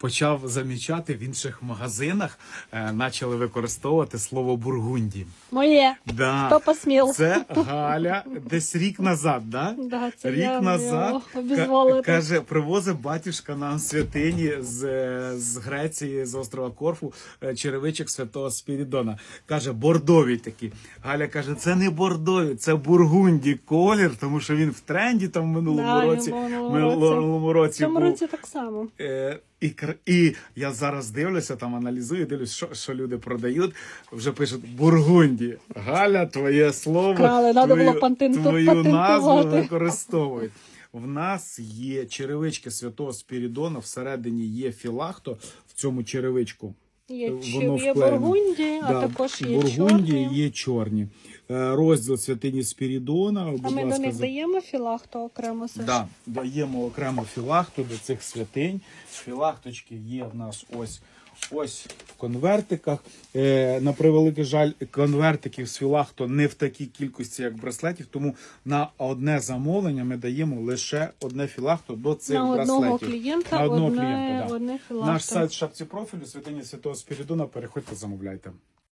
почав замічати в інших магазинах, е, почали використовувати слово бургунді. Моє. Да. Хто посмів? Це Галя десь рік назад, да? Да, це рік я назад каже, привозив батюшка нам святині з, е, з Греції, з острова Корфу, е, черевичок святого Спірідона. Каже, бордові такі. Галя каже, це не бордові, це бургунді колір, тому що він в тренді там в минулому Да, році. в минулому році. В цьому році так само. Е, і, і я зараз дивлюся, там аналізую, дивлюсь, що, що люди продають. Вже пишуть Бургунді. Галя, твоє слово, Крали, надо було патенту- твою назву використовують. В нас є черевички святого Спірідона, всередині є філахто в цьому черевичку. Є, Воно є бургунді, а також є Бургунді чорні. є чорні. Е, Розділ святині Спірідона. А Будь ми до ласка, них за- даємо філахту окремо Саш? Да, даємо окремо філахту до цих святинь. Філахточки є в нас ось ось в конвертиках. Е, на превеликий жаль, конвертиків з філахту не в такій кількості, як браслетів, тому на одне замовлення ми даємо лише одне філахто до цих На браслетів. одного клієнта На одного одне, клієнта, да. одне філахто. Наш сайт в шапці профілю, святиня Святого Спірідона. Переходьте, замовляйте.